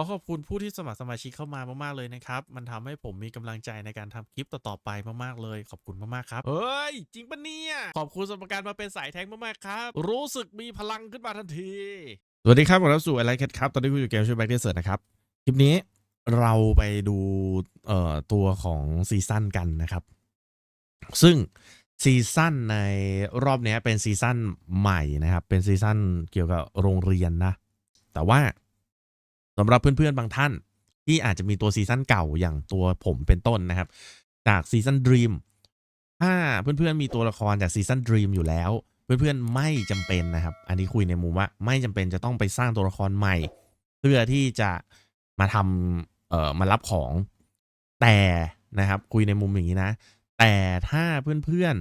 ขอขอบคุณผู้ที่สมัครสมาชิกเข้ามามากๆเลยนะครับ มันทำให้ผมมีกำลังใจในการทำคลิปต่อๆไปมากๆเลย ขอบคุณมากๆครับ เฮ้ย จริงปะเนี่ย ขอบคุณสำหรับการมาเป็นสายแทงมากๆครับ รู้สึกมีพลังขึ้นมาทันที สวัสดีครับผมรับสู่อะไรแคทครับ ตอนนี้คุณอยู่เกมช่วยแบ็กเดเซิร์นะครับ คลิปนี้เราไปดูเอ่อตัวของซีซั่นกันนะครับ ซึ่งซีซั่นในรอบเนี้ยเป็นซีซั่นใหม่นะครับ เป็นซีซั่นเกี่ยวกับโรงเรียนนะ แต่ว่า สำหรับเพื่อนๆบางท่าน ที่อาจจะมีตัวซีซั่นเก่าอย่างตัวผมเป็นต้นนะครับ จากซีซั่นด e ีมถ้าเพื่อนๆมีตัวละครจากซีซั่นด e ีมอยู่แล้ว เพื่อนๆไม่จำเป็นนะครับ อันนี้คุยในมุมว่าไม่จำเป็นจะต้องไปสร้างตัวละครใหม่ เพื่อที่จะมาทำเอ่อมารับของแต่นะครับคุยในมุมอย่างนี้นะ แต่ถ้าเพื่อน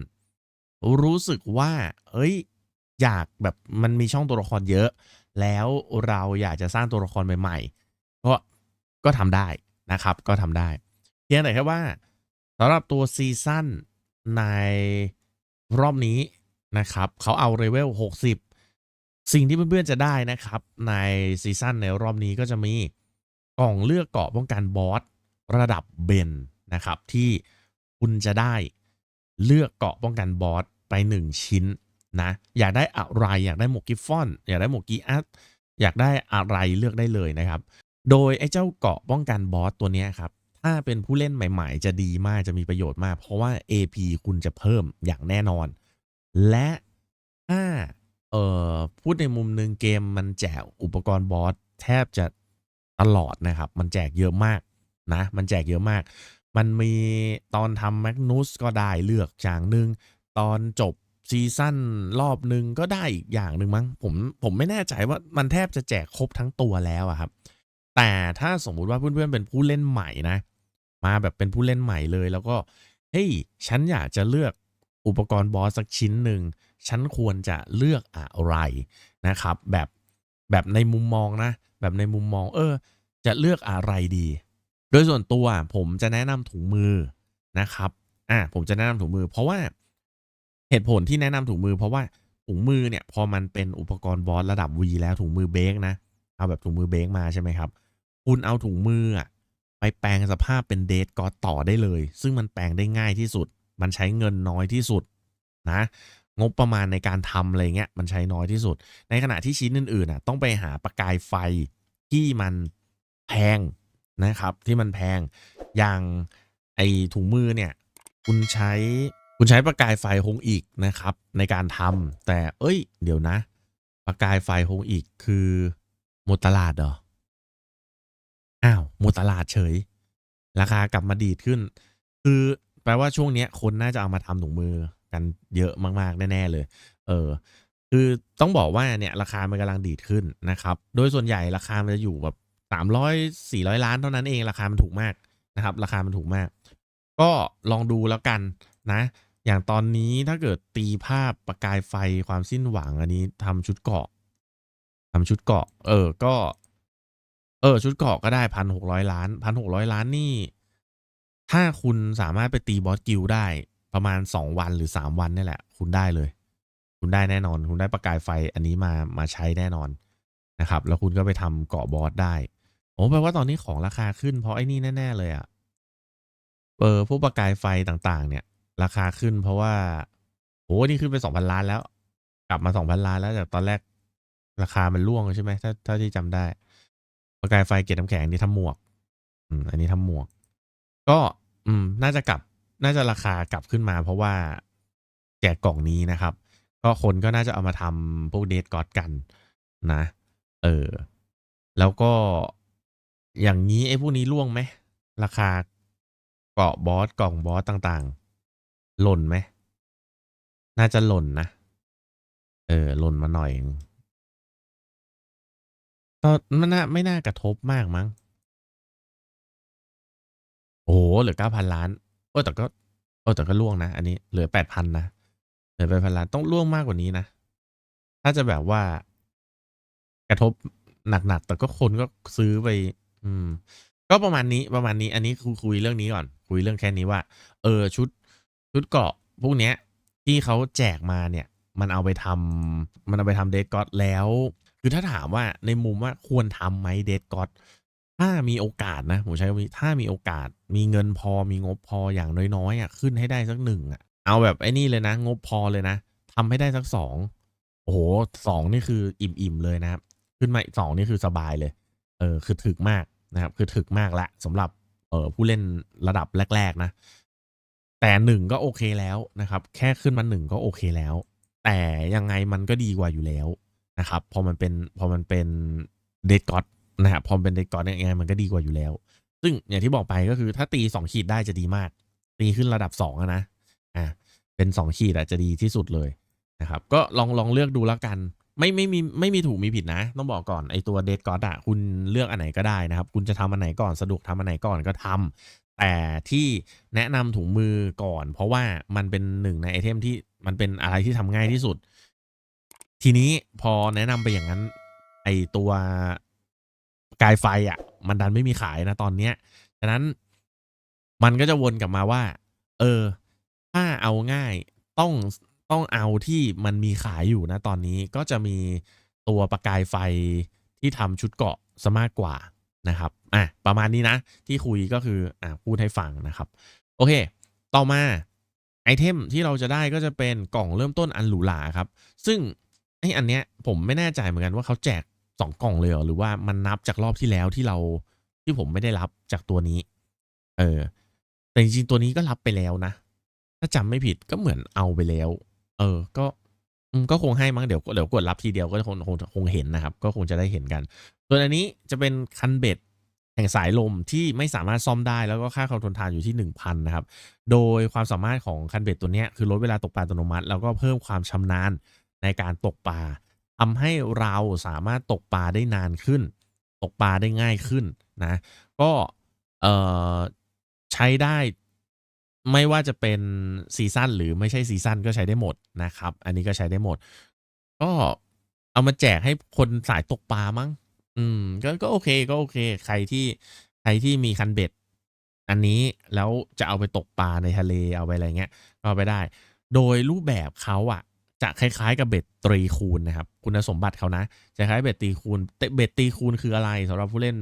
ๆรู้สึกว่า เอ้ย อยากแบบมันมีช่องตัวละครเยอะ แล้วเราอยากจะสร้างตัวละครใหม่ๆก็ก็ทำได้นะครับ ก็ทำได้ เพียงแต่แค่ว่าสำหรับตัวซีซั่นในรอบนี้นะครับเขาเอาเลเวล 60 สิ่งที่เพื่อนๆจะได้นะครับ ในซีซั่นในรอบนี้ก็จะมีกล่องเลือกเกาะป้องกันบอสระดับเบนนะครับ ที่คุณจะได้เลือกเกาะป้องกันบอสไป 1 ชิ้น นะอยากได้อะไรอยากได้หมวกกิฟฟอน อยากได้หมวกกีอัสอยากได้อะไรเลือกได้เลยนะครับ โดยไอ้เจ้าเกาะป้องกันบอสตัวนี้ครับถ้าเป็นผู้เล่นใหม่ ๆ จะดีมากจะมีประโยชน์มาก เพราะว่า AP คุณจะเพิ่มอย่างแน่นอน และถ้าเอ่อพูดในมุมหนึ่งเกมมันแจกอุปกรณ์บอสแทบจะตลอดนะครับ มันแจกเยอะมากนะมันแจกเยอะมาก มันมีตอนทำแมกนุสก็ได้เลือกอย่างหนึ่งตอนจบ ซีซั่นรอบหนึ่งก็ได้อีกอย่างหนึ่งมั้งผมผมไม่แน่ใจว่ามันแทบจะแจกครบทั้งตัวแล้วอะครับ แต่ถ้าสมมุติว่าเพื่อนๆเป็นผู้เล่นใหม่นะ มาแบบเป็นผู้เล่นใหม่เลยแล้วก็เฮ้ยฉันอยากจะเลือกอุปกรณ์บอสสักชิ้นหนึ่งฉันควรจะเลือกอะไรนะครับ แบบแบบในมุมมองนะ แบบในมุมมองเออ จะเลือกอะไรดี โดยส่วนตัวผมจะแนะนำถุงมือนะครับอ่าผมจะแนะนำถุงมือ เพราะว่า เหตุผลที่แนะนำถุงมือ เพราะว่าถุงมือเนี่ยพอมันเป็นอุปกรณ์บอสระดับ V แล้วถุงมือเบรกนะเอาแบบถุงมือเบรกมาใช่ไหมครับ คุณเอาถุงมืออะไปแปลงสภาพเป็นเดทก็ต่อได้เลย ซึ่งมันแปลงได้ง่ายที่สุด มันใช้เงินน้อยที่สุดนะ งบประมาณในการทำอะไรเงี้ยมันใช้น้อยที่สุด ในขณะที่ชิ้นอื่นๆน่ะต้องไปหาประกายไฟที่มันแพงนะครับ ที่มันแพงอย่างไอถุงมือเนี่ย คุณใช้ คุณใช้ประกายไฟคงอีกนะครับ ในการทำแต่เอ้ย เดี๋ยวนะ ประกายไฟคงอีกคือหมดตลาดเหรอ อ้าวหมดตลาดเฉย ราคากลับมาดีดขึ้น คือแปลว่าช่วงเนี้ยคนน่าจะเอามาทำถุงมือกันเยอะมาก ๆ แน่ ๆ เลย เออ คือต้องบอกว่าเนี่ยราคามันกำลังดีดขึ้นนะครับ โดยส่วนใหญ่ราคามันจะอยู่แบบสามร้อยสี่ร้อยล้านเท่านั้นเองราคามันถูกมากนะครับ ราคามันถูกมาก ก็ลองดูแล้วกันนะ อย่างตอนนี้ถ้าเกิดตีภาพประกายไฟความสิ้นหวัง อันนี้ทำชุดเกาะทำชุดเกาะ เออก็ เออ ชุดเกาะก็ได้พันหกร้อยล้านพันหกร้อยล้านนี่ ถ้าคุณสามารถไปตีบอสกิลได้ประมาณสองวันหรือสามวันนี่แหละ คุณได้เลย คุณได้แน่นอน คุณได้ประกายไฟอันนี้มามาใช้แน่นอนนะครับ แล้วคุณก็ไปทำเกาะบอสได้โอ้แปลว่าตอนนี้ของราคาขึ้นเพราะไอ้นี่แน่ ๆ เลยอะเออพวกประกายไฟต่าง ๆ เนี่ย ราคาขึ้นเพราะว่าโอ้นี่ขึ้นไปสองพันล้านแล้ว กลับมาสองพันล้านแล้วจากตอนแรกราคามันร่วงใช่ไหมถ้าถ้าที่จำได้ ประกายไฟเกล็ดน้ำแข็งนี่ทำหมวก อืม อันนี้ทำหมวก ก็ อืม น่าจะกลับ น่าจะราคากลับขึ้นมา เพราะว่าแจกกล่องนี้นะครับ ก็คนก็น่าจะเอามาทำพวกเดทกอดกันนะ เออ แล้วก็อย่างนี้ไอ้พวกนี้ร่วงไหมราคาเกาะบอสกล่องบอสต่างๆ หล่นไหม น่าจะหล่นนะ เออ หล่นมาหน่อยก็ไม่น่าไม่น่ากระทบมากมั้ง โอ้โหเหลือเก้าพันล้าน เออแต่ก็ เออแต่ก็ล่วงนะ อันนี้เหลือแปดพันนะ เหลือแปดพันล้านต้องล่วงมากกว่านี้นะ ถ้าจะแบบว่า กระทบหนักๆ แต่ก็คนก็ซื้อไป อืม ก็ประมาณนี้ประมาณนี้ อันนี้คุยคุยเรื่องนี้ก่อน คุยเรื่องแค่นี้ว่า เออชุด ชุดเกราะพวกเนี้ยที่เขาแจกมาเนี่ย มันเอาไปทำมันเอาไปทำเดทก็อดแล้ว คือถ้าถามว่าในมุมว่าควรทำไหมเดทก็อดถ้ามีโอกาสนะผมใช้คำนี้ถ้ามีโอกาสมีเงินพอมีงบพออย่างน้อยๆอะขึ้นให้ได้สักหนึ่งอะเอาแบบไอ้นี่เลยนะ งบพอเลยนะทำให้ได้สักสองโอ้โหสองนี่คืออิ่มๆเลยนะครับ ขึ้นมาสองนี่คือสบายเลย เออคือถึกมากนะครับ คือถึกมากละสำหรับเออผู้เล่นระดับแรก ๆ นะ แต่หนึ่งก็โอเคแล้วนะครับ แค่ขึ้นมาหนึ่งก็โอเคแล้ว แต่ยังไงมันก็ดีกว่าอยู่แล้วนะครับ พอมันเป็นพอมันเป็นเดดก็อดนะครับพอมันเป็นเดดก็อดเนี่ยยังไงมันก็ดีกว่าอยู่แล้ว ซึ่งอย่างที่บอกไปก็คือถ้าตีสองขีดได้จะดีมาก ตีขึ้นระดับสองนะอ่าเป็นสองขีดอะจะดีที่สุดเลยนะครับ ก็ลองลองเลือกดูแล้วกัน ไม่ไม่มีไม่มีถูกมีผิดนะ ต้องบอกก่อนไอตัวเดดก็อดอะคุณเลือกอันไหนก็ได้นะครับ คุณจะทำอันไหนก่อนสะดวกทำอันไหนก่อนก็ทำ แต่ที่แนะนำถุงมือก่อน เพราะว่ามันเป็นหนึ่งในไอเทมที่มันเป็นอะไรที่ทำง่ายที่สุด ทีนี้พอแนะนำไปอย่างนั้น ไอตัวกายไฟอะ มันดันไม่มีขายนะตอนเนี้ยฉะนั้นมันก็จะวนกลับมาว่า เออ ถ้าเอาง่ายต้องต้องเอาที่มันมีขายอยู่นะตอนนี้ก็จะมีตัวประกายไฟที่ทำชุดเกาะซะมากกว่า นะครับอะประมาณนี้นะ ที่คุยก็คืออะพูดให้ฟังนะครับ โอเค ต่อมาไอเทมที่เราจะได้ก็จะเป็นกล่องเริ่มต้นอันหรูหราครับ ซึ่งไออันเนี้ยผมไม่แน่ใจเหมือนกันว่าเขาแจกสองกล่องเลยหรอหรือว่ามันนับจากรอบที่แล้วที่เราที่ผมไม่ได้รับจากตัวนี้ เออ แต่จริงๆตัวนี้ก็รับไปแล้วนะ ถ้าจำไม่ผิดก็เหมือนเอาไปแล้ว เออ ก็ อืมก็คงให้มั้งเดี๋ยวเดี๋ยวกดรับทีเดียวก็คงคงคงเห็นนะครับ ก็คงจะได้เห็นกัน ส่วนอันนี้จะเป็นคันเบ็ดแห่งสายลมที่ไม่สามารถซ่อมได้แล้วก็ค่าความทนทานอยู่ที่ 1,000 นะครับ โดยความสามารถของคันเบ็ดตัวนี้คือลดเวลาตกปลาอัตโนมัติ แล้วก็เพิ่มความชำนาญในการตกปลาทำให้เราสามารถตกปลาได้นานขึ้น ตกปลาได้ง่ายขึ้นนะ ก็เใช้ได้ ไม่ว่าจะเป็นซีซั่นหรือไม่ใช่ซีซั่นก็ใช้ได้หมดนะครับ อันนี้ก็ใช้ได้หมด ก็เอามาแจกให้คนสายตกปลามั้ง อืม ก็ก็โอเคก็โอเค ใครที่ใครที่มีคันเบ็ด อันนี้แล้วจะเอาไปตกปลาในทะเลเอาไปอะไรเงี้ยก็เอาไปได้ โดยรูปแบบเขาอะจะคล้ายๆกับเบ็ดตรีคูณนะครับ คุณสมบัติเขานะจะคล้ายเบ็ดตีคูณแต่เบ็ดตีคูณคืออะไรสำหรับผู้เล่น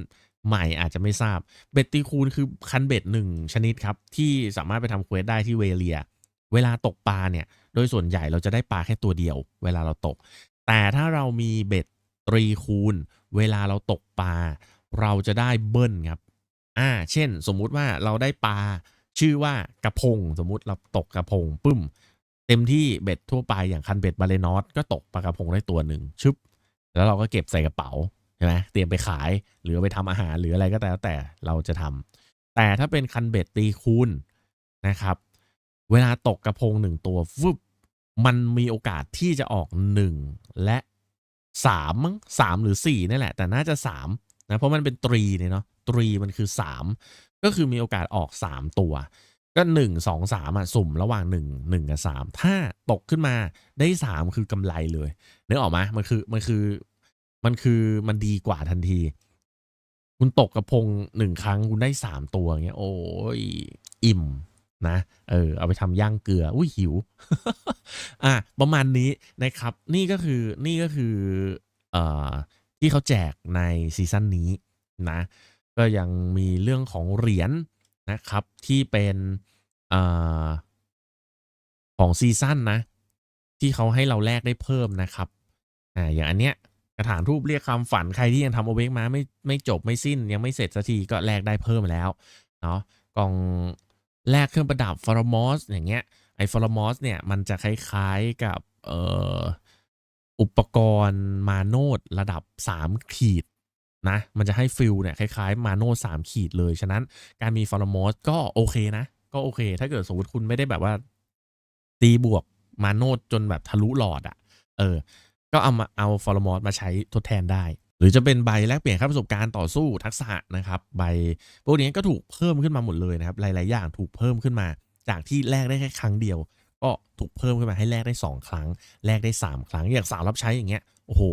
ใหม่อาจจะไม่ทราบเบ็ดตีคูณคือคันเบ็ดหนึ่งชนิดครับ ที่สามารถไปทำเควสได้ที่เวเลีย เวลาตกปลาเนี่ย โดยส่วนใหญ่เราจะได้ปลาแค่ตัวเดียว เวลาเราตก แต่ถ้าเรามีเบ็ดตรีคูณ เวลาเราตกปลา เราจะได้เบิ้ลครับอ่าเช่น สมมุติว่าเราได้ปลาชื่อว่ากระพง สมมุติเราตกกระพงปึ้ม เต็มที่เบ็ดทั่วไปอย่างคันเบ็ดบาเลนอสก็ตกปลากระพงได้ตัวหนึ่งชึบแล้วเราก็เก็บใส่กระเป๋า ช่ไหมเตรียมไปขายหรือไปทำอาหารหรืออะไรก็แต่แล้วแต่เราจะทำแต่ถ้าเป็นคันเบ็ดตีคูณนะครับ เวลาตกกระพงหนึ่งตัวฟึบมันมีโอกาสที่จะออกหนึ่งและสามมั้งสามหรือสี่นี่แหละ แต่น่าจะสามนะเพราะมันเป็นตรีเนี่ยเนาะตรีมันคือสามก็คือมีโอกาสออกสามตัว ก็หนึ่งสองสามอะสุ่มระหว่างหนึ่งหนึ่งกับสามถ้าตกขึ้นมาได้สามคือกำไรเลยนึกออกไหมมันคือมันคือ มันคือมันดีกว่าทันที คุณตกกระพงหนึ่งครั้งคุณได้สามตัวเงี้ย โอ้ยอิ่มนะ เออ เอาไปทำย่างเกลือ อุ้ยหิว อะ ประมาณนี้นะครับ นี่ก็คือนี่ก็คือ เอ่อ ที่เขาแจกในซีซั่นนี้นะ ก็ยังมีเรื่องของเหรียญนะครับ ที่เป็นเอ่อของซีซั่นนะ ที่เขาให้เราแลกได้เพิ่มนะครับ อ่า อย่างอันเนี้ย กระถางทูบเรียกคำฝันใครที่ยังทำโอเวกมาไม่ไม่จบไม่สิ้นยังไม่เสร็จสักทีก็แลกได้เพิ่มแล้วเนาะกล่องแลกเครื่องประดับฟอร์มอสอย่างเงี้ยไอฟอร์มอสเนี่ยมันจะคล้ายๆกับเอ่ออุปกรณ์มาโนดระดับ 3 ขีดนะมันจะให้ฟิลเนี่ยคล้ายๆมาโนด3ขีดเลย ฉะนั้นการมีฟอร์มอสก็โอเคนะ ก็โอเค ถ้าเกิดสมมติคุณไม่ได้แบบว่าตีบวกมาโนดจนแบบทะลุหลอดอะ่ะเออ ก็เอามาเอาฟอร์มอสมาใช้ทดแทนได้ หรือจะเป็นใบแลกเปลี่ยนค่าประสบการณ์ต่อสู้ทักษะนะครับ ใบพวกนี้ก็ถูกเพิ่มขึ้นมาหมดเลยนะครับหลาย ๆ อย่างถูกเพิ่มขึ้นมา จากที่แลกได้แค่ครั้งเดียว ก็ถูกเพิ่มขึ้นมาให้แลกได้ 2 ครั้งแลกได้ 3 ครั้งอย่างสาวรับใช้อย่างเงี้ยโอ้โห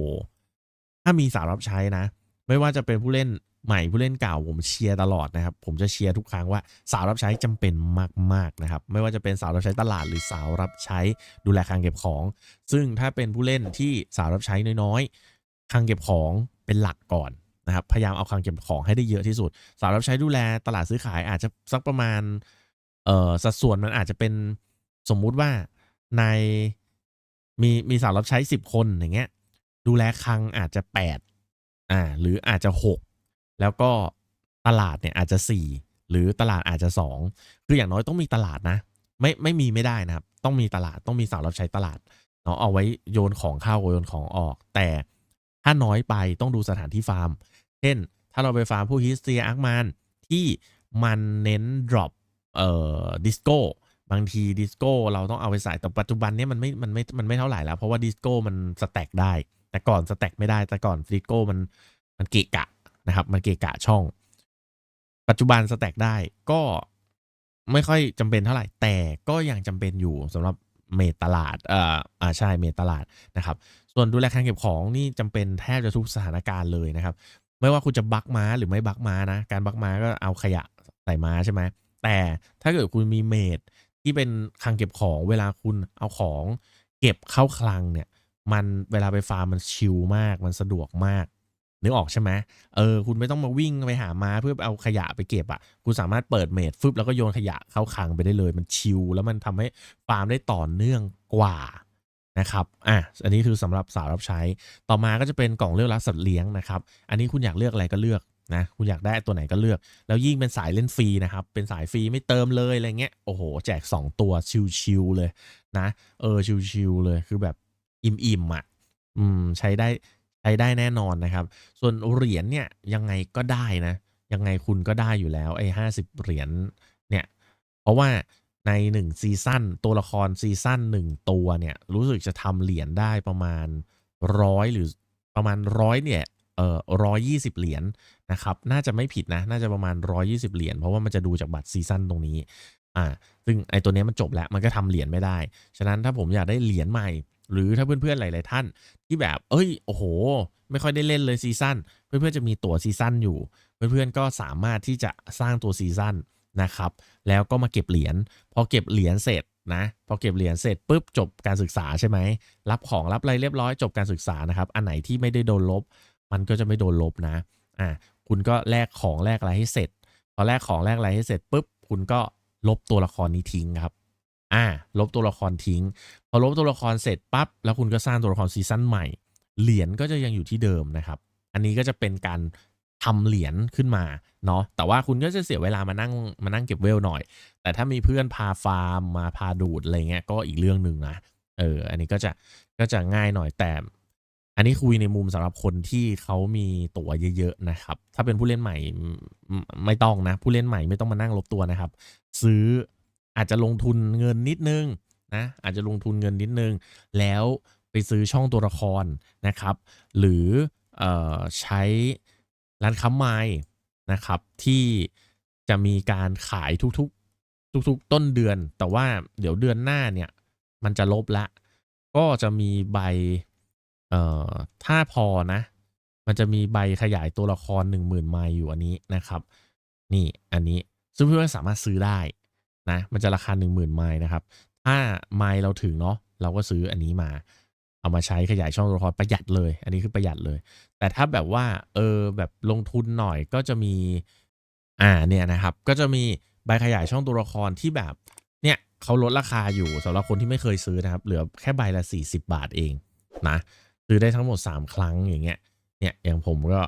ถ้ามีสาวรับใช้นะ ไม่ว่าจะเป็นผู้เล่น ใหม่ผู้เล่นเก่าผมเชียร์ตลอดนะครับ ผมจะเชียร์ทุกครั้งว่าสาวรับใช้จำเป็นมากๆนะครับ ไม่ว่าจะเป็นสาวรับใช้ตลาดหรือสาวรับใช้ดูแลคลังเก็บของ ซึ่งถ้าเป็นผู้เล่นที่สาวรับใช้น้อยๆคลังเก็บของเป็นหลักก่อนนะครับพยายามเอาคลังเก็บของให้ได้เยอะที่สุด สาวรับใช้ดูแลตลาดซื้อขายอาจจะสักประมาณเอ่อสัดส่วนมันอาจจะเป็นสมมุติว่าในมีมีสาวรับใช้สิบคนอย่างเงี้ยดูแลคลังอาจจะแปดอ่าหรืออาจจะหก แล้วก็ตลาดเนี่ยอาจจะสี่หรือตลาดอาจจะสองคืออย่างน้อยต้องมีตลาดนะ ไม่ไม่มีไม่ได้นะครับ ต้องมีตลาดต้องมีสาวรับใช้ตลาดเนาะเอาไว้โยนของเข้าโยนของออก แต่ถ้าน้อยไปต้องดูสถานที่ฟาร์ม เช่น ถ้าเราไปฟาร์มผู้ฮิสเตียอาร์กมานที่มันเน้น drop เอ่อดิสโก้บางทีดิสโก้เราต้องเอาไปใส่แต่ปัจจุบันนี้มันไม่มันไม่มันไม่เท่าไหร่แล้ว เพราะว่าดิสโก้มันสแต็กได้ แต่ก่อนสแต็กไม่ได้แต่ก่อนดิสโก้มันมันเกะกะ นะครับ มันเกะกะช่อง ปัจจุบันสแต็กได้ก็ไม่ค่อยจำเป็นเท่าไหร่ แต่ก็ยังจำเป็นอยู่สำหรับเมตลาดเอ่ออ่าใช่เมตลาดนะครับ ส่วนดูแลคลังเก็บของนี่จำเป็นแทบจะทุกสถานการณ์เลยนะครับ ไม่ว่าคุณจะบักม้าหรือไม่บักม้านะ การบักม้าก็เอาขยะใส่ม้าใช่ไหมแต่ถ้าเกิดคุณมีเมดที่เป็นคลังเก็บของเวลาคุณเอาของ เก็บเข้าคลังเนี่ย มันเวลาไปฟาร์มมันชิลมาก มันสะดวกมาก นึกออกใช่ไหมเออคุณไม่ต้องมาวิ่งไปหาม้าเพื่อเอาขยะไปเก็บอะ่ะคุณสามารถเปิดเมดฟึบแล้วก็โยนขยะเข้าคลังไปได้เลย มันชิลแล้วมันทำให้ฟาร์มได้ต่อเนื่องกว่านะครับ อะ อันนี้คือสำหรับสาวรับใช้ ต่อมาก็จะเป็นกล่องเลือกรักสัตว์เลี้ยงนะครับ อันนี้คุณอยากเลือกอะไรก็เลือกนะ คุณอยากได้ตัวไหนก็เลือก แล้วยิ่งเป็นสายเล่นฟรีนะครับ เป็นสายฟรีไม่เติมเลยอะไรเงี้ย โอ้โห แจก 2 ตัวชิวๆเลยนะ เออชิวๆเลย คือแบบอิ่มๆอะ อืม ใช้ได้ ใช้ได้แน่นอนนะครับ ส่วนเหรียญเนี่ยยังไงก็ได้นะ ยังไงคุณก็ได้อยู่แล้วไอ้ห้าสิบเหรียญเนี่ยเพราะว่าใน1ซีซั่นตัวละครซีซั่น1ตัวเนี่ยรู้สึกจะทำเหรียญได้ประมาณร้อยหรือประมาณร้อยเนี่ยเอ่อร้อยยี่สิบเหรียญนะครับ น่าจะไม่ผิดนะ น่าจะประมาณร้อยี่สิบเหรียญ เพราะว่ามันจะดูจากบัตรซีซั่นตรงนี้ อ่า ซึ่งไอตัวนี้มันจบแล้ว มันก็ทำเหรียญไม่ได้ ฉะนั้นถ้าผมอยากได้เหรียญใหม่ หรือถ้าเพื่อนๆหลาย ๆ ท่าน ที่แบบ เอ้ยโอ้โห ไม่ค่อยได้เล่นเลยซีซั่นเพื่อนๆจะมีตั๋วซีซั่นอยู่ เพื่อนๆก็สามารถที่จะสร้างตัวซีซั่นนะครับ แล้วก็มาเก็บเหรียญพอเก็บเหรียญเสร็จนะพอเก็บเหรียญเสร็จปุ๊บจบการศึกษาใช่ไหมรับของรับอะไรเรียบร้อยจบการศึกษานะครับ อันไหนที่ไม่ได้โดนลบ มันก็จะไม่โดนลบนะอ่าคุณก็แลกของแลกอะไรให้เสร็จพอแลกของแลกอะไรให้เสร็จปุ๊บคุณก็ลบตัวละครนี้ทิ้งครับ อ่า ลบตัวละครทิ้ง พอลบตัวละครเสร็จปั๊บ แล้วคุณก็สร้างตัวละครซีซั่นใหม่ เหรียญก็จะยังอยู่ที่เดิมนะครับ อันนี้ก็จะเป็นการทำเหรียญขึ้นมาเนาะ แต่ว่าคุณก็จะเสียเวลามานั่งมานั่งเก็บเวลหน่อย แต่ถ้ามีเพื่อนพาฟาร์มมาพาดูดอะไรเงี้ย ก็อีกเรื่องหนึ่งนะ เออ อันนี้ก็จะก็จะง่ายหน่อยแต่ อันนี้คุยในมุมสำหรับคนที่เขามีตั๋วเยอะๆนะครับ ถ้าเป็นผู้เล่นใหม่ไม่ต้องนะ ผู้เล่นใหม่ไม่ต้องมานั่งลบตัวนะครับ ซื้อ อาจจะลงทุนเงินนิดนึงนะอาจจะลงทุนเงินนิดนึง แล้วไปซื้อช่องตัวละครนะครับ หรือออใช้ร้านค้าไม้นะครับ ที่จะมีการขายทุกๆ ทุกๆ ต้นเดือน แต่ว่าเดี๋ยวเดือนหน้าเนี่ย มันจะลบละ ก็จะมีใบเอ่อถ้าพอนะ มันจะมีใบขยายตัวละคร 1 0,000 ไมล์อยู่อันนี้นะครับ นี่อันนี้ซึ่งเพื่อนๆสามารถซื้อได้ นะมันจะราคา 1 0,000 ไมล์นะครับ ถ้าไมล์เราถึงเนาะเราก็ซื้ออันนี้มา เอามาใช้ขยายช่องตัวละครประหยัดเลย อันนี้คือประหยัดเลย แต่ถ้าแบบว่าเออแบบลงทุนหน่อยก็จะมีอ่าเนี่ยนะครับก็จะมีใบขยายช่องตัวละครที่แบบเนี่ยเขาลดราคาอยู่สำหรับคนที่ไม่เคยซื้อนะครับเหลือแค่ใบละ 40 บาทเองนะซื้อได้ทั้งหมด 3 ครั้งอย่างเงี้ยเนี่ยอย่างผมก็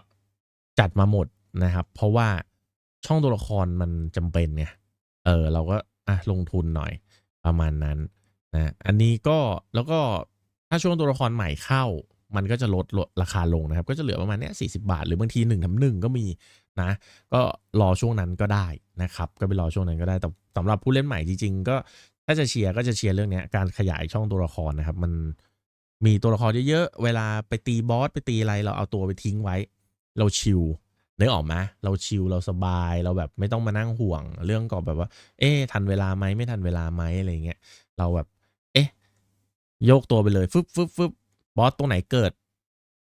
จัดมาหมดนะครับ เพราะว่าช่องตัวละครมันจำเป็นเนี่ย เออเราก็อะลงทุนหน่อยประมาณนั้นนะอันนี้ก็แล้วก็ถ้าช่วงตัวละครใหม่เข้า มันก็จะลดลดราคาลงนะครับ ก็จะเหลือประมาณเนี้ยสีบาท หรือบางที1นึ่งทำหนึ่งก็มีนะ ก็รอช่วงนั้นก็ได้นะครับ ก็ไปรอช่วงนั้นก็ได้แต่สำหรับผู้เล่นใหม่จริงๆก็ถ้าจะเชียร์ก็จะเชียร์เรื่องนี้การขยายช่องตัวละครนะครับ มันมีตัวละครเยอะๆเวลาไปตีบอสไปตีอะไรเราเอาตัวไปทิ้งไว้ เราชิล นึกออกไหมเราชิลเราสบายเราแบบไม่ต้องมานั่งห่วง เรื่องก่อแบบว่า เอ๊ะทันเวลาไหมไม่ทันเวลาไหมอะไรเงี้ยเราแบบ เอ๊ะโยกตัวไปเลยฟึบฟึบฟึบบอสตรงไหนเกิด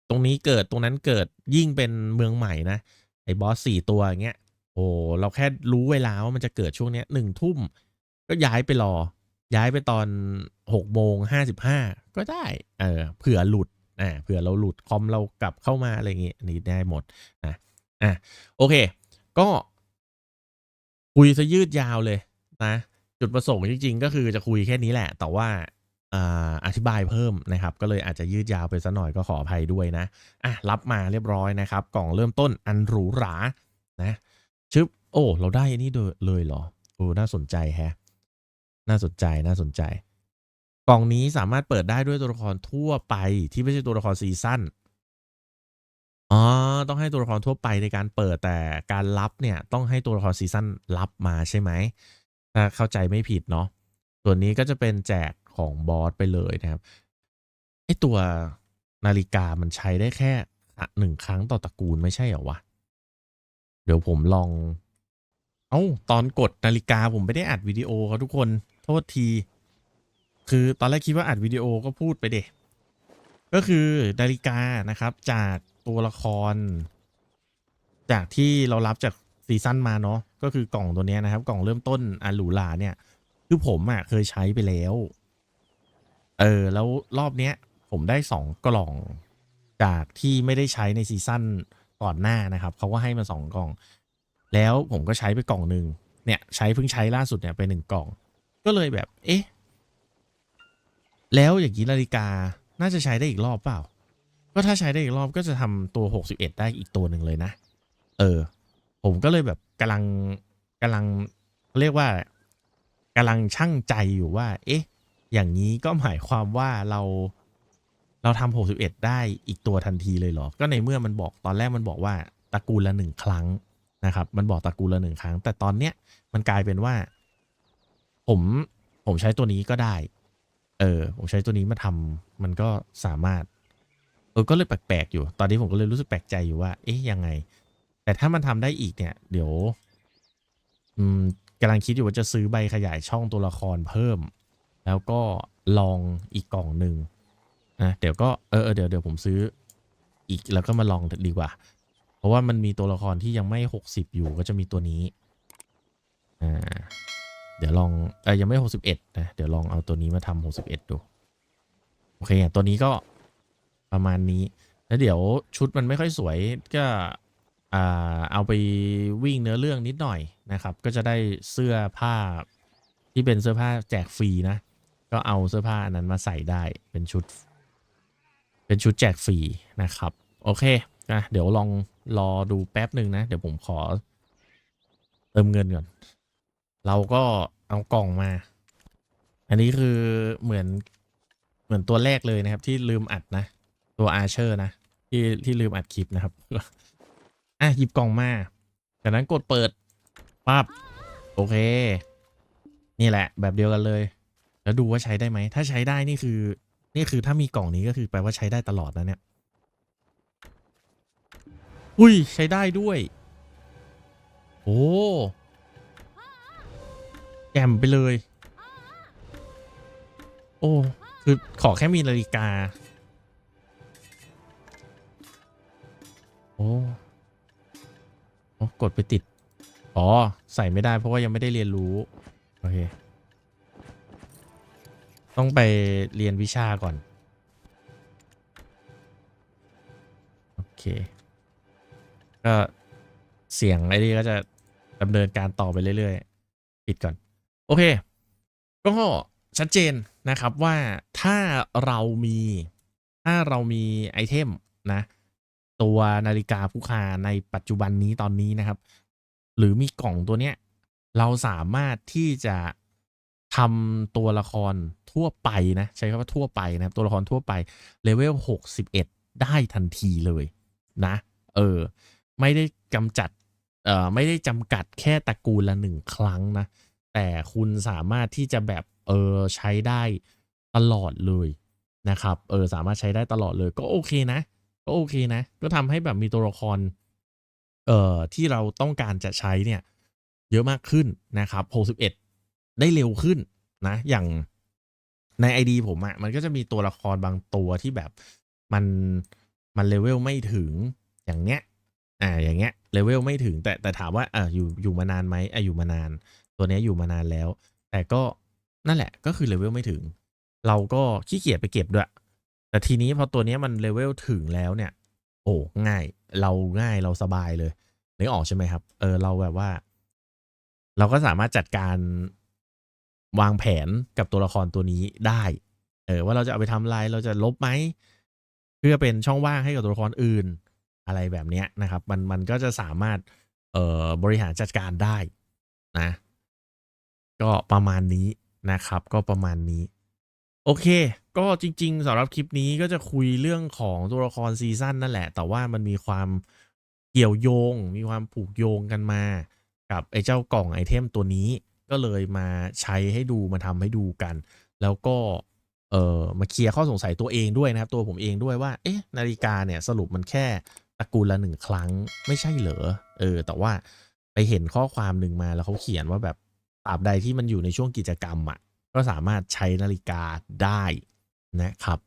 ตรงนี้เกิดตรงนั้นเกิดยิ่งเป็นเมืองใหม่นะไอ้บอสสี่ตัวอย่างเงี้ยโอ้เราแค่รู้เวลาว่ามันจะเกิดช่วงเนี้ยหนึ่งทุ่มก็ย้ายไปรอ ย้ายไปตอนหกโมงห้าสิบห้าก็ได้ เออเผื่อหลุดอ่าเผื่อเราหลุดคอมเรากลับเข้ามาอะไรอย่างงี้อันนี้ได้หมดนะ อะโอเค ก็คุยซะยืดยาวเลยนะ จุดประสงค์จริง ๆ ก็คือจะคุยแค่นี้แหละ แต่ว่าอ่าอธิบายเพิ่มนะครับ ก็เลยอาจจะยืดยาวไปสักหน่อยก็ขออภัยด้วยนะอะรับมาเรียบร้อยนะครับ กล่องเริ่มต้นอันหรูหรานะชึบโอ้ เราได้อันนี้เลยเหรอโอ้น่าสนใจแฮะ น่าสนใจน่าสนใจ กล่องนี้สามารถเปิดได้ด้วยตัวละครทั่วไปที่ไม่ใช่ตัวละครซีซั่น อ๋อ ต้องให้ตัวละครทั่วไปในการเปิดแต่การรับเนี่ยต้องให้ตัวละครซีซั่นรับมาใช่ไหมถ้าเข้าใจไม่ผิดเนาะส่วนนี้ก็จะเป็นแจกของบอสไปเลยนะครับไอตัวนาฬิกามันใช้ได้แค่หนึ่งครั้งต่อตระกูลไม่ใช่เหรอวะ เดี๋ยวผมลอง เอ้า ตอนกดนาฬิกาผมไม่ได้อัดวิดีโอครับทุกคนโทษที คือตอนแรกคิดว่าอัดวิดีโอก็พูดไปเดะก็คือนาฬิกานะครับจาก ตัวละคร จากที่เรารับจากซีซั่นมาเนาะก็คือกล่องตัวนี้นะครับ กล่องเริ่มต้นอันหรูหราเนี่ย คือผมอะ่ะเคยใช้ไปแล้ว เออ แล้วรอบเนี้ย ผมได้สองกล่อง จากที่ไม่ได้ใช้ในซีซั่นก่อนหน้านะครับเขาก็ให้มาสองกล่อง แล้วผมก็ใช้ไปกล่องหนึ่งเนี่ย ใช้เพิ่งใช้ล่าสุดเนี่ยไปหนึ่งกล่อง ก็เลยแบบ เอ๊ะ แล้วอย่างนี้นาฬิกาน่าจะใช้ได้อีกรอบเปล่า ก็ถ้าใช้ได้อีกรอบก็จะทำตัว 61 ได้อีกตัวหนึ่งเลยนะ เออ ผมก็เลยแบบกำลังกำลังเรียกว่ากำลังช่างใจอยู่ว่า เอ๊ะ อย่างนี้ก็หมายความว่าเราเราทำ61 ได้อีกตัวทันทีเลยเหรอ ก็ในเมื่อมันบอกตอนแรกมันบอกว่าตระกูลละหนึ่งครั้งนะครับ มันบอกตระกูลละหนึ่งครั้ง แต่ตอนเนี้ยมันกลายเป็นว่า ผมผมใช้ตัวนี้ก็ได้ เออ ผมใช้ตัวนี้มาทำมันก็สามารถ ออก็เลยแปลกๆอยู่ ตอนนี้ผมก็เลยรู้สึกแปลกใจอยู่ว่า เอ๊ะยังไง แต่ถ้ามันทำได้อีกเนี่ย เดี๋ยว อืมกำลังคิดอยู่ว่าจะซื้อใบขยายช่องตัวละครเพิ่ม แล้วก็ลองอีกกล่องหนึ่งนะเดี๋ยวก็เออเดี๋ยวเดี๋ยวผมซื้ออีกแล้วก็มาลองดีกว่า เพราะว่ามันมีตัวละครที่ยังไม่หกสิบอยู่ก็จะมีตัวนี้อ่าเดี๋ยวลองเออยังไม่หกสิบเอ็ดนะเดี๋ยวลองเอาตัวนี้มาทำหกสิบเอ็ดดู โอเคอะตัวนี้ก็ ประมาณนี้ แล้วเดี๋ยวชุดมันไม่ค่อยสวยก็เอาไปวิ่งเนื้อเรื่องนิดหน่อยนะครับ ก็จะได้เสื้อผ้าที่เป็นเสื้อผ้าแจกฟรีนะ ก็เอาเสื้อผ้าอันนั้นมาใส่ได้เป็นชุด เป็นชุดแจกฟรีนะครับ โอเคนะเดี๋ยวลองรอดูแป๊บหนึ่งนะ เดี๋ยวผมขอเติมเงินก่อน เราก็เอากล่องมา อันนี้คือเหมือนเหมือนตัวแรกเลยนะครับ ที่ลืมอัดนะ ตัวอาเชอร์นะ ที่ที่ลืมอัดคลิปนะครับ อะหยิบกล่องมา จากนั้นกดเปิดปั๊บโอเค นี่แหละ แบบเดียวกันเลย แล้วดูว่าใช้ได้ไหม ถ้าใช้ได้นี่คือ นี่คือถ้ามีกล่องนี้ก็คือแปลว่าใช้ได้ตลอดนะเนี่ย อุ้ยใช้ได้ด้วย โอ้แจมไปเลย โอ้ คือขอแค่มีนาฬิกา โอ้โอ้กดไปติด อ๋อ ใส่ไม่ได้เพราะว่ายังไม่ได้เรียนรู้ โอเค ต้องไปเรียนวิชาก่อน โอเค ก็เสียงไอ้นี่ก็จะดำเนินการต่อไปเรื่อยๆ ปิดก่อน โอเค ก็ชัดเจนนะครับว่าถ้าเรามี ถ้าเรามีไอเทมนะ ตัวนาฬิกาผู้คาในปัจจุบันนี้ตอนนี้นะครับ หรือมีกล่องตัวเนี้ย เราสามารถที่จะทำตัวละครทั่วไปนะ ใช้คำว่าทั่วไปนะครับ ตัวละครทั่วไปเลเวล61 ได้ทันทีเลยนะ เออ ไม่ได้กำจัดเอ่อไม่ได้จำกัดแค่ตระกูลละหนึ่งครั้งนะ แต่คุณสามารถที่จะแบบเออใช้ได้ตลอดเลยนะครับ เออสามารถใช้ได้ตลอดเลยก็โอเคนะ ก็โอเคนะ ก็ทำให้แบบมีตัวละคร เอ่อที่เราต้องการจะใช้เนี่ย เยอะมากขึ้นนะครับ61 ได้เร็วขึ้นนะ อย่างใน ID ผมอะ่ะมันก็จะมีตัวละครบางตัวที่แบบมันมันเลเวลไม่ถึงอย่างเนี้ย อ่า อย่างเงี้ยเลเวลไม่ถึง แต่แต่ถามว่าอ่าอยู่อยู่มานานไหมอะอยู่มานาน ตัวเนี้ยอยู่มานานแล้ว แต่ก็นั่นแหละ ก็คือเลเวลไม่ถึง เราก็ขี้เกียจไปเก็บด้วย แต่ทีนี้พอตัวนี้มันเลเวลถึงแล้วเนี่ย โอ้ง่าย เราง่ายเราสบายเลยนึกออกใช่ไหมครับ เออเราแบบว่า เราก็สามารถจัดการวางแผนกับตัวละครตัวนี้ได้ เออว่าเราจะเอาไปทำอะไรเราจะลบไหม เพื่อเป็นช่องว่างให้กับตัวละครอื่น อะไรแบบเนี้ยนะครับ มันมันก็จะสามารถ เอ่อบริหารจัดการได้นะ ก็ประมาณนี้นะครับ ก็ประมาณนี้ โอเค ก็จริงๆสำหรับคลิปนี้ก็จะคุยเรื่องของตัวละครซีซั่นนั่นแหละ แต่ว่ามันมีความเกี่ยวโยง มีความผูกโยงกันมา กับไอ้เจ้ากล่องไอเทมตัวนี้ ก็เลยมาใช้ให้ดูมาทำให้ดูกัน แล้วก็เออมาเคลียร์ข้อสงสัยตัวเองด้วยนะครับ ตัวผมเองด้วยว่า เอ๊ะนาฬิกาเนี่ยสรุปมันแค่ตระกูลละหนึ่งครั้งไม่ใช่เหรอเออ แต่ว่าไปเห็นข้อความหนึ่งมาแล้วเขาเขียนว่าแบบตราบใดที่มันอยู่ในช่วงกิจกรรมอะก็สามารถใช้นาฬิกาได้ นะครับ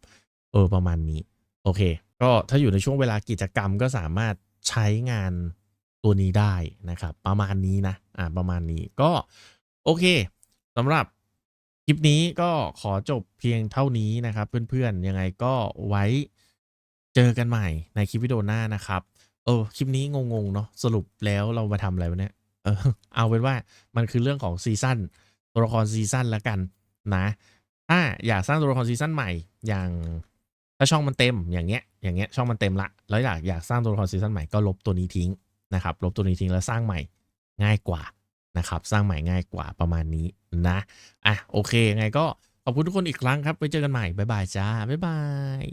เออประมาณนี้โอเค ก็ถ้าอยู่ในช่วงเวลากิจกรรมก็สามารถใช้งานตัวนี้ได้นะครับ ประมาณนี้นะอ่าประมาณนี้ก็โอเคสำหรับคลิปนี้ก็ขอจบเพียงเท่านี้นะครับ เพื่อนๆยังไงก็ไว้เจอกันใหม่ในคลิปวิดีโอหน้านะครับเออคลิปนี้งงๆเนาะสรุปแล้วเรามาทำอะไรวะเนี่ยเออเอาเป็นว่ามันคือเรื่องของซีซั่นตัวละครซีซั่นแล้วกันนะ ถ้าอยากสร้างตัวละครซีซั่นใหม่ อย่างถ้าช่องมันเต็มอย่างเงี้ย อย่างเงี้ยช่องมันเต็มละ แล้วอยากอยากสร้างตัวละครซีซั่นใหม่ก็ลบตัวนี้ทิ้งนะครับ ลบตัวนี้ทิ้งแล้วสร้างใหม่ง่ายกว่านะครับ สร้างใหม่ง่ายกว่าประมาณนี้นะ อะโอเคไงก็ขอบคุณทุกคนอีกครั้งครับไว้เจอกันใหม่บ๊ายบายจ้าบ๊ายบาย